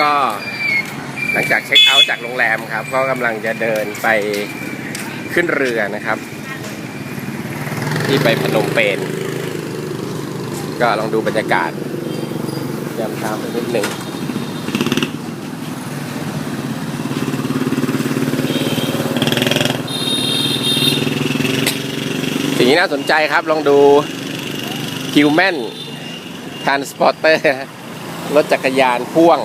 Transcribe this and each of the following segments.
ก็หลังจากเช็คเอาท์จากโรงแรมครับ ก็กำลังจะเดินไปขึ้นเรือนะครับ ที่ไปพนมเปญก็ลองดูบรรยากาศยามเช้าสักนิดหนึ่งสิ่งที่น่าสนใจครับลองดู Human Transporter รถจักรยานพ่วง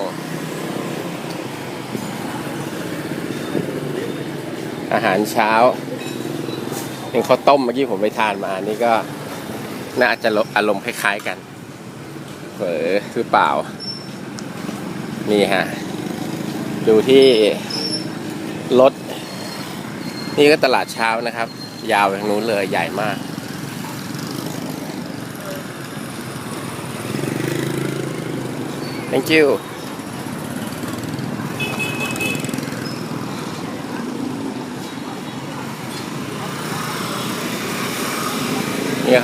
อาหารเช้าเป็นข้าวต้มเมื่อกี้ผมไปทานมานี่ก็น่าจะอารมณ์คล้ายๆกันเผลอหรือเปล่า นี่ฮะ ดูที่รถ นี่ก็ตลาดเช้านะครับ ยาวไปทางนู้นเลยใหญ่มาก thank you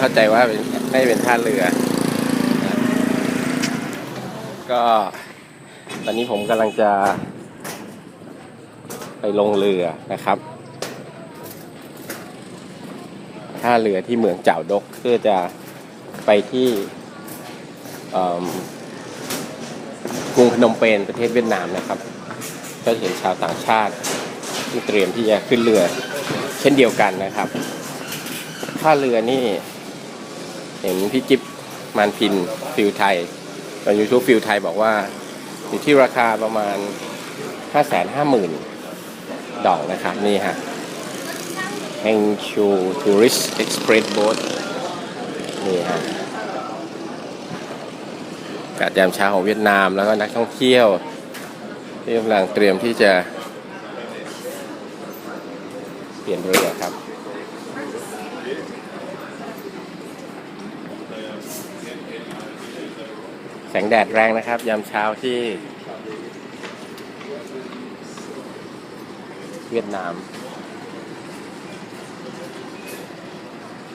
เข้าใจว่าเป็นน่เป็นท่าเรือ ก็ ตอนนี้ผมกำลังจะ ไปลงเรือนะครับท่าเรือที่เมืองเจ้าดกเพื่อจะไปที่กรุงพนมเปญประเทศเวียดนามนะครับ ก็เห็นชาวต่างชาติที่เตรียมที่จะขึ้นเรือ เช่นเดียวกันนะครับท่าเรือนี่ เห็นพี่จิ๊บมานพินฟิลไทยตอนยูทูบฟิลไทยบอกว่าอยู่ที่ราคาประมาณ 5 5 0 0 0 0 ดอกนะครับ นี่ฮะแฮงชูทัวริสต์เอ็กซ์เพรสโบ๊ทนี่ฮะกาดยามเช้าของเวียดนามแล้วก็นักท่องเที่ยว ที่กำลังเตรียมที่จะ เปลี่ยนเรือครับ แสงแดดแรงนะครับ ยามเช้าที่ เวียดนาม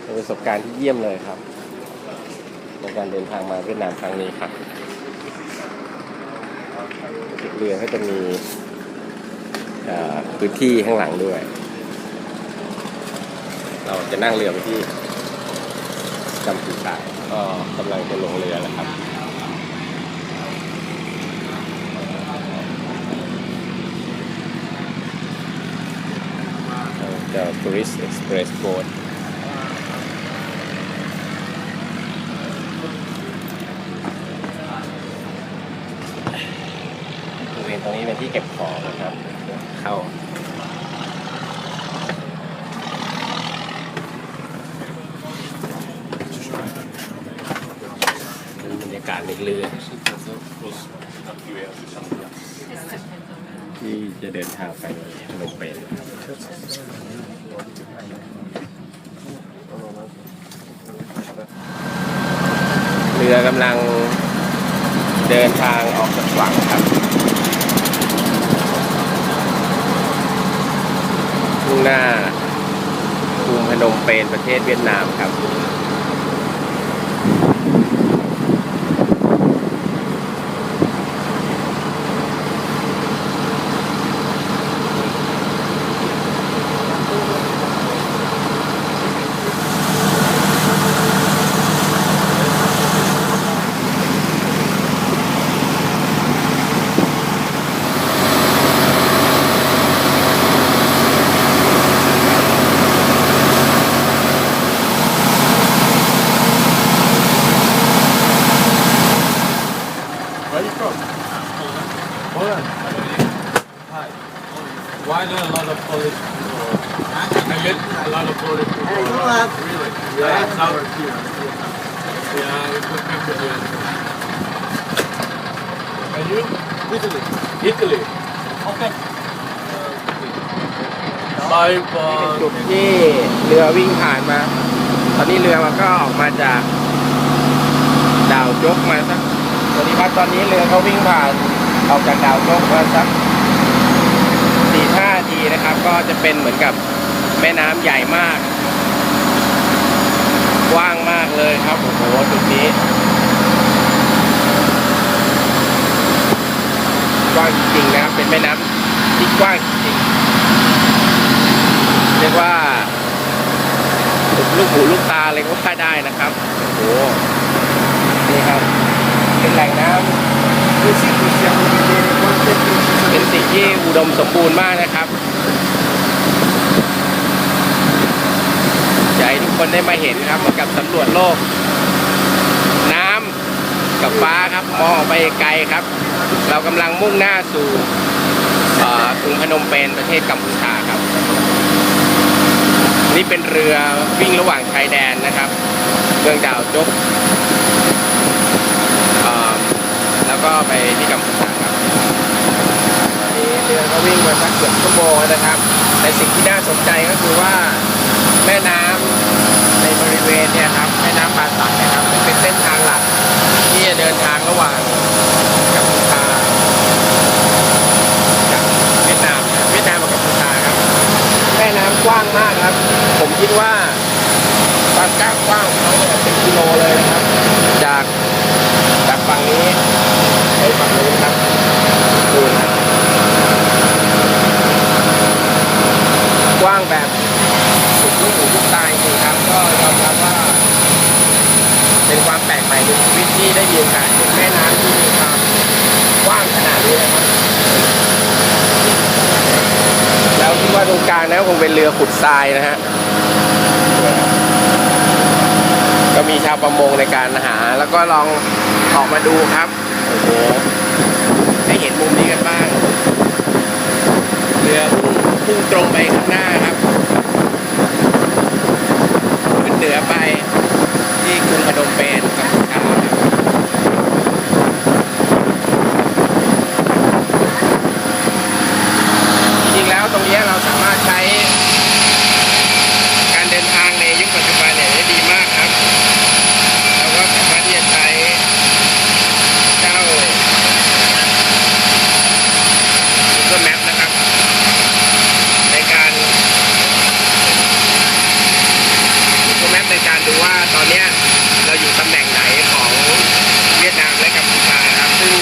เป็นประสบการณ์ที่เยี่ยมเลยครับ ในการเดินทางมาเวียดนามครั้งนี้ครับเรือก็จะมีพื้นที่ข้างหลังด้วย เราจะนั่งเรือไปที่จำปีสาก็กำลังจะลงเรือแล้วครับ Tourist Express Boat บริเวณตรงนี้เป็นที่เก็บของนะครับ เข้าบรรยากาศในเรือที่จะเดินทางไปพนมเปญ เรือกำลังเดินทางออกจากฝั่งครับมุ่งหน้ากรุงพนมเปญประเทศเวียดนามครับ Italy. Italy. Okay. Bye จุด bye. ที่เรือวิ่งผ่านมา ตอนนี้เรือมันก็ออกมาจากดาวยกมาสักสวัสดีครับตอนนี้เรือเขาวิ่งผ่านออกจากดาวยกมาสักสี่ห้าทีนะครับ ก็จะเป็นเหมือนกับแม่น้ำใหญ่มาก กว้างมากเลยครับโอ้โหจุดนี้ เป็นแม่น้ำที่กว้างจริงเรียกว่าลูกหูลูกตาเลยก็ว่าได้นะครับโอ้โหนี่ครับ เป็นแหล่งน้ำเป็นสิ่งที่อุดมสมบูรณ์มากนะครับอยากให้ทุกคนได้มาเห็นครับเหมือนกับสำรวจโลก น้ำกับฟ้าครับมองออกไปไกลครับ เรากำลังมุ่งหน้าสู่ กรุงพนมเปญประเทศกัมพูชาครับ นี่เป็นเรือวิ่งระหว่างชายแดนนะครับเมืองดาวจกเอ่อแล้วก็ไปที่กัมพูชาครับตอนนี้เรือก็วิ่งมาสักเกือบชั่วโมงนะครับ แต่สิ่งที่น่าสนใจก็คือว่าแม่น้ำในบริเวณเนี่ยครับแม่น้ำปาสักนะครับซึ่งเป็นเส้นทางหลักที่จะเดินทางระหว่างกัมพูชากับเวียดนามนะเวียดนามกับกัมพูชาครับ แม่น้ำกว้างมากครับ ผม คิดว่าความกว้างกว้างเขาเนี่ยเป็นกิโลเลยนะครับ จากจากฝั่งนี้ไปฝั่งนู้นครับดูนะกว้างแบบสุดลูกหูลูกตาจริงครับ ก็ยอมรับว่า เป็นความแปลกใหม่ในชีวิตที่ได้มีโอกาสเห็นแม่น้ำที่มีความกว้างขนาดนี้นะครับแล้วที่ว่าตรงกลางนะคงเป็นเรือขุดทรายนะฮะ ก็มีชาวประมงในการหา แล้วก็ลองออกมาดูครับโอ้โหให้เห็นมุมนี้กันบ้าง เรือพุ่งตรงไปข้างหน้าครับ ขึ้นเหนือไปที่กรุงพนมเปญกัมพูชาครับจริงๆแล้วตรงเนี้ยเราสามารถใช้ การเดินทางในยุคปัจจุบันเนี่ยได้ดีมากครับ เราก็สามารถที่จะใช้เจ้า Google Map นะครับ ในการ Google Map ในการดูว่าตอนเนี้ยเราอยู่ตำแหน่งไหนของเวียดนามและกัมพูชาครับ ซึ่ง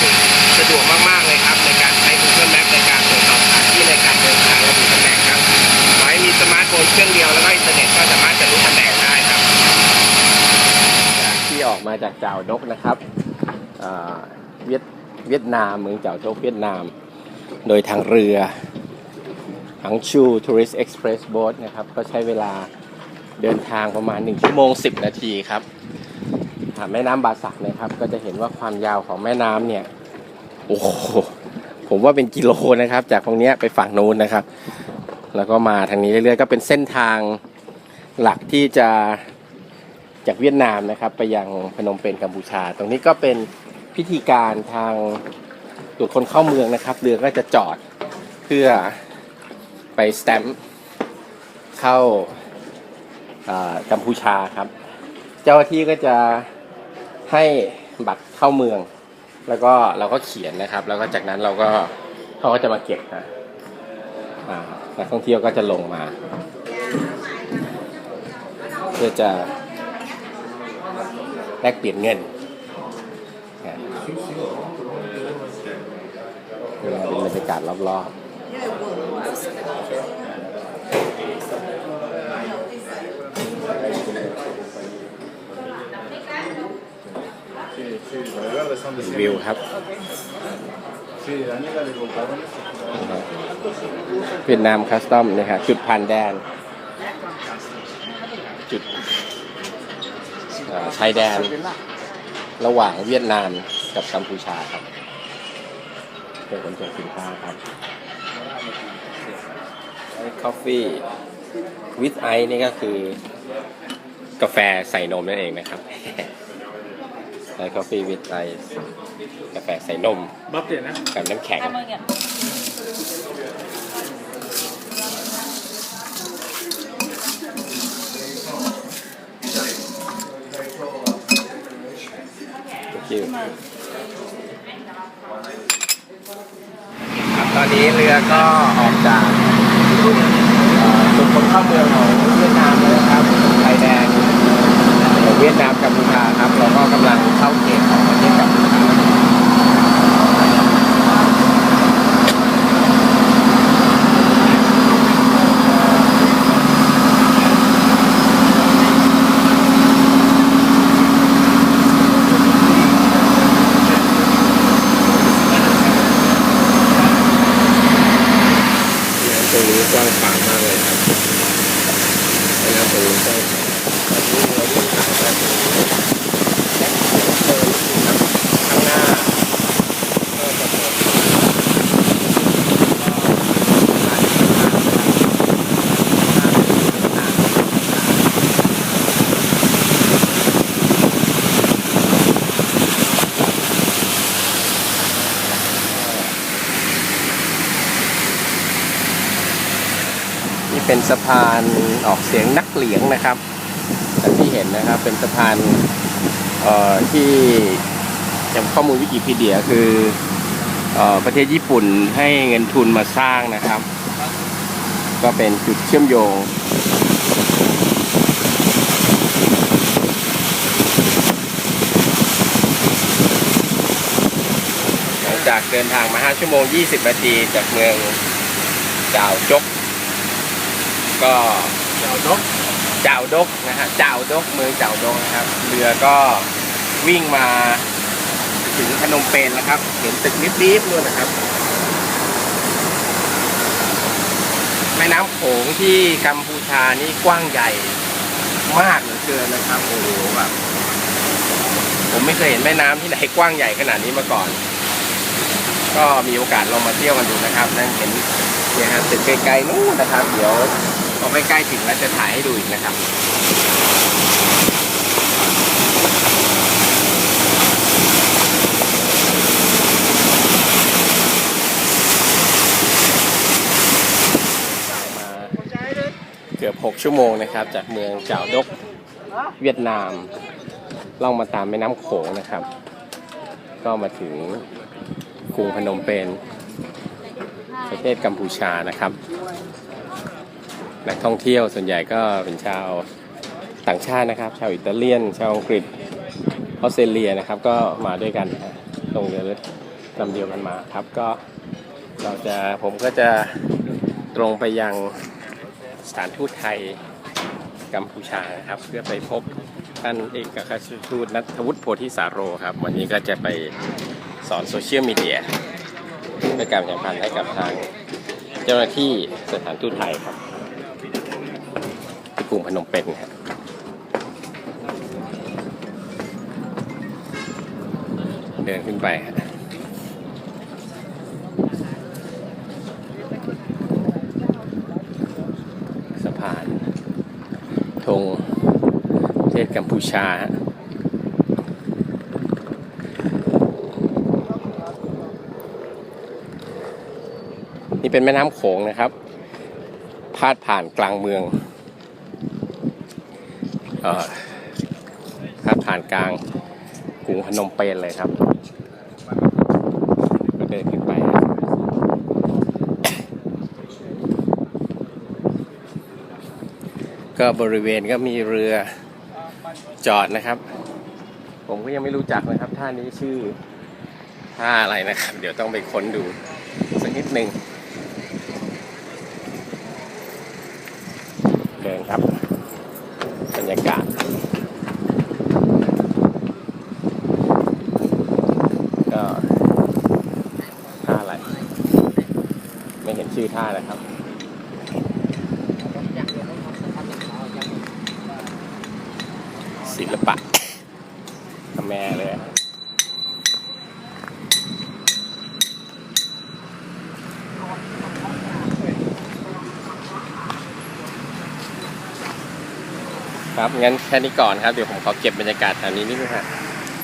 สะดวกมากๆเลยครับ ในการใช้ Google Map ในการตรวจสอบสถานที่ในการเดินทางและดูตำแหน่งครับ ขอให้มีสมาร์ทโฟนเครื่องเดียวแล้วก็อินเทอร์เน็ตก็สามารถจะรู้ตำแหน่งได้ครับ ที่ ออกมาจากเจ้าดกนะครับเวียดเวียดนามเมืองเจ้าดกเวียดนาม โดยทางเรือหังชูทัวริสเอ็กซ์เพรสโบ๊ทนะครับ ก็ใช้เวลาเดินทางประมาณ 1 ชั่วโมง 10 นาทีครับแม่น้ำบาสักนะครับ ก็จะเห็นว่าความยาวของแม่น้ำเนี่ย โอ้โหผมว่าเป็นกิโลนะครับ จากตรงนี้ไปฝั่งนู้นนะครับ แล้วก็มาทางนี้เรื่อยๆ ก็เป็นเส้นทางหลักที่จะ จากเวียดนามนะครับ ไปยังพนมเปญกัมพูชา ตรงนี้ก็เป็นพิธีการทางตรวจคนเข้าเมืองนะครับ เรือก็จะจอดเพื่อไปสแตมป์เข้ากัมพูชาครับ เจ้าหน้าที่ก็จะให้บัตรเข้าเมือง แล้วก็เราก็เขียนนะครับ แล้วก็จากนั้นเราก็เขาก็จะมาเก็บนะนักท่องเที่ยวก็จะลงมา เพื่อจะ แลกเปลี่ยนเงินนะเวลาเป็นบรรยากาศรอบๆวิวครับ เวียดนามคัสตอมนะฮะจุดผ่านแดน จุดเอ่อ ชายแดน ระหว่างเวียดนามกับกัมพูชาครับเป็นขนส่งสินค้าครับคอฟฟี่วิ t ไอนี่ก็คือกาแฟใส่นมนั่นเองนะครับใช้คอฟฟี่วิ t ไอกาแฟใส่นมบัฟเดียนะกับน้ำแข็ง Thank you ครับตอนนี้เรือก็ออกจากจุดคนเข้าเมืองของเวียดนามแล้วครับไทยแดงเวียดนามกัมพูชาครับ เราก็กำลังเข้าเขตของประเทศกัมพูชา กว้างขวางมากเลยครับแม่น้ำโขงกว้างขวางตอนนี้เราวิ่งผ่านมาตรงนี้และเดินครับข้างหน้าก็จะเป็น นี่เป็นสะพานออกเสียงนักเหลียงนะครับที่เห็นนะครับเป็นสะพานที่จำข้อมูลวิกิพีเดียคืออประเทศญี่ปุ่นให้เงินทุนมาสร้างนะครับ ก็เป็นจุดเชื่อมโยงหลังจากเดินทางมา 5 ชั่วโมง 20 นาที จากเมืองจาวจก ก็เดี๋ยวดกจ่าดกนะฮะจ่าดกเมืองจ่าดกนะครับ เรือก็วิ่งมาถึงพนมเปญแล้วครับ เห็นตึกนิดๆนู่นนะครับ แม่น้ำโขงที่กัมพูชานี่กว้างใหญ่มากเหลือเกินนะครับโอ้โหแบบผมไม่เคยเห็นแม่น้ำที่ไหนกว้างใหญ่ขนาดนี้มาก่อน ก็มีโอกาสลองมาเที่ยวกันดูนะครับ นั่นเห็นเนี่ยฮะตึกไกลๆนู้นนะครับ เดี๋ยว พอใกล้ๆถึงแล้วจะถ่ายให้ดูอีกนะครับเกือบ 6 ชั่วโมงนะครับ จากเมืองจาวดกเวียดนามล่องมาตามแม่น้ำโขงนะครับ ก็มาถึงกรุงพนมเปญประเทศกัมพูชานะครับ นักท่องเที่ยวส่วนใหญ่ก็เป็นชาวต่างชาตินะครับ ชาวอิตาเลียน ชาวอังกฤษออสเตรเลียนะครับก็มาด้วยกันนะฮะลงเรือลำเดียวกันมาครับก็เราจะผมก็จะตรงไปยังสถานทูตไทยกัมพูชานะครับ เพื่อไปพบท่านเอกอัครราชทูตนัทวุฒิโพธิสาโรครับ วันนี้ก็จะไปสอนโซเชียลมีเดียเพื่อการประชาสัมพันธ์ให้กับทางเจ้าหน้าที่สถานทูตไทยครับ รุงพนมเปญครับเดินขึ้นไปฮะสะพานธงประเทศกัมพูชาฮะนี่เป็นแม่น้ำโขงนะครับ พาดผ่านกลางเมือง เอ่อพาผ่านกลางกรุงพนมเปญเลยครับ ก็เดินขึ้นไปก็บริเวณก็มีเรือจอดนะครับ ผมก็ยังไม่รู้จักนะครับ ท่านี้ชื่อท่าอะไรนะครับ เดี๋ยวต้องไปค้นดูสักนิดหนึ่งเดินครับ บรรยากาศ ก็ท่าอะไร ไม่ เห็นชื่อท่านะครับศิลปะขแม่เลยครับงั้นแค่นี้ก่อนครับ เดี๋ยวผมขอเก็บบรรยากาศแถวนี้นิดนึงฮะ